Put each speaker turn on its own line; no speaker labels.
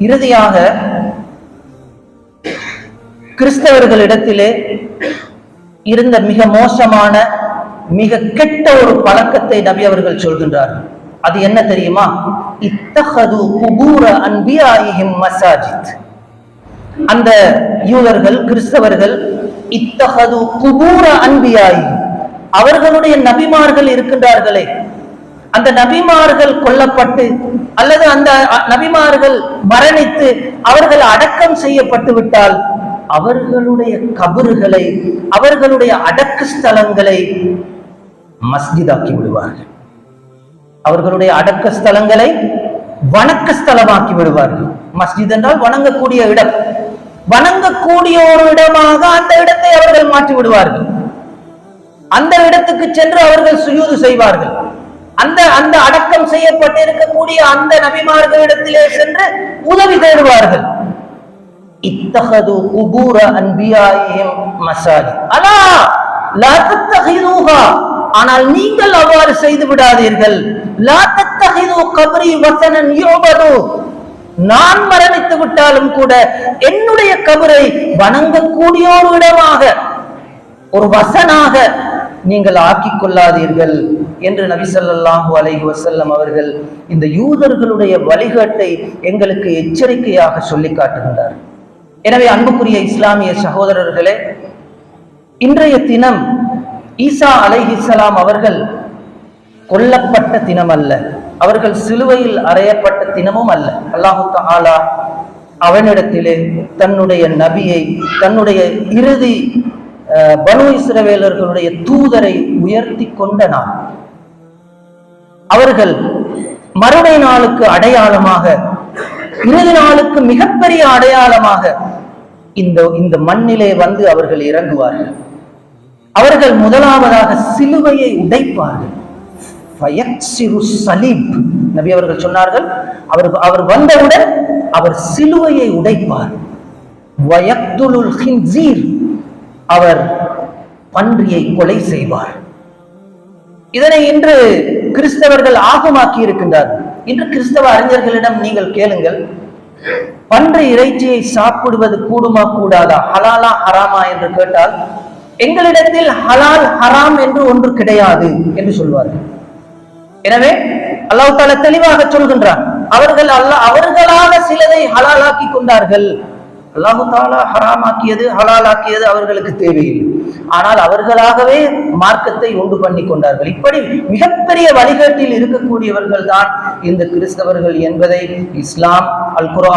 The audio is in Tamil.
இறுதியாக கிறிஸ்தவர்களிடத்திலே இருந்த மிக மோசமான மிக கெட்ட ஒரு பழக்கத்தை நபி அவர்கள் சொல்கின்றார்கள் அது என்ன தெரியுமா? இத்தகது குபூர அன்பியாயிஹிம் மசாஜித். அந்த யூதர்கள் கிறிஸ்தவர்கள் இத்தகது குபூர அன்பியாயி அவர்களுடைய நபிமார்கள் இருக்கின்றார்களே அந்த நபிமார்கள் கொல்லப்பட்டு அல்லது அந்த நபிமார்கள் மரணித்து அவர்கள் அடக்கம் செய்யப்பட்டு விட்டால் அவர்களுடைய கபறுகளை அவர்களுடைய அடக்கு ஸ்தலங்களை மஸ்ஜிதாக்கி விடுவார்கள். அவர்களுடைய அடக்க ஸ்தலங்களை வணக்க ஸ்தலமாக்கி விடுவார்கள். மஸ்ஜித் என்றால் வணங்கக்கூடிய இடம். வணங்கக்கூடிய ஒரு இடமாக அந்த இடத்தை அவர்கள் மாற்றி விடுவார்கள். அந்த இடத்துக்கு சென்று அவர்கள் சுயூது செய்வார்கள். அந்த அந்த அடக்கம் செய்யப்பட்டு இருக்கக்கூடிய அந்த நபிமார்களிடத்திலே சென்று உதவி தேடுவார்கள். இத்தகது குபூர அன்பியாயும் மசாஜி. அலா லா ஆனால் நீங்கள் அவ்வாறு செய்து விடாதீர்கள். லா கபரி வசனன் யோபது நான் மரணித்து விட்டாலும் கூட என்னுடைய கபரை வணங்கக்கூடிய ஒரு இடமாக ஒரு வசனாக நீங்கள் ஆக்கிக் கொள்ளாதீர்கள். என்று நபிசல்லாஹு அலைஹி வசல்லம் அவர்கள் இந்த யூதர்களுடைய வழிகாட்டை எங்களுக்கு எச்சரிக்கையாக சொல்லி காட்டுகின்றார். எனவே அன்புக்குரிய இஸ்லாமிய சகோதரர்களே இன்றைய தினம் ஈசா அலைஹிஸ்லாம் அவர்கள் கொல்லப்பட்ட தினம் அல்ல அவர்கள் சிலுவையில் அறையப்பட்ட தினமும் அல்ல. அல்லாஹு ஆலா அவனிடத்திலே தன்னுடைய நபியை தன்னுடைய இறுதி அஹ், பனு இஸ்ரவேலர்களுடைய தூதரை உயர்த்தி கொண்ட நாள். அவர்கள் மறுமை நாளுக்கு அடையாளமாக இறுதி நாளுக்கு மிகப்பெரிய அடையாளமாக இந்த இந்த மண்ணிலே வந்து அவர்கள் இறங்குவார்கள். அவர்கள் முதலாவதாக சிலுவையை உடைப்பார்கள். சலீப் நபி அவர்கள் சொன்னார்கள் அவர் அவர் வந்தவுடன் அவர் சிலுவையை உடைப்பார். அவர் பன்றியை கொலை செய்வார். இதனை இன்று கிறிஸ்தவர்கள் ஆகமாக்கி இருக்கின்றார்கள். இன்று கிறிஸ்தவ அறிஞர்களிடம் நீங்கள் கேளுங்கள். பன்றி இறைச்சியை சாப்பிடுவது கூடுமா கூடாதா? ஹலாலா ஹராமா என்று கேட்டால் எங்களிடத்தில் ஹலால் ஹராம் என்று ஒன்று கிடையாது என்று சொல்வார்கள். எனவே அல்லாஹ் தாலா தெளிவாக சொல்கின்றான். அவர்கள் அல்ல அவர்களாக சிலதை ஹலாலாக்கி கொண்டார்கள். அல்லாஹு தாலா ஹராமாக்கியது ஹலாலாக்கியது அவர்களுக்கு தேவையில்லை. ஆனால் அவர்களாகவே மார்க்கத்தை உண்டு பண்ணி கொண்டார்கள். இப்படி மிகப்பெரிய வழிகாட்டில் இருக்கக்கூடியவர்கள் தான் இந்த கிறிஸ்தவர்கள் என்பதை இஸ்லாம் அல் குர்ஆன்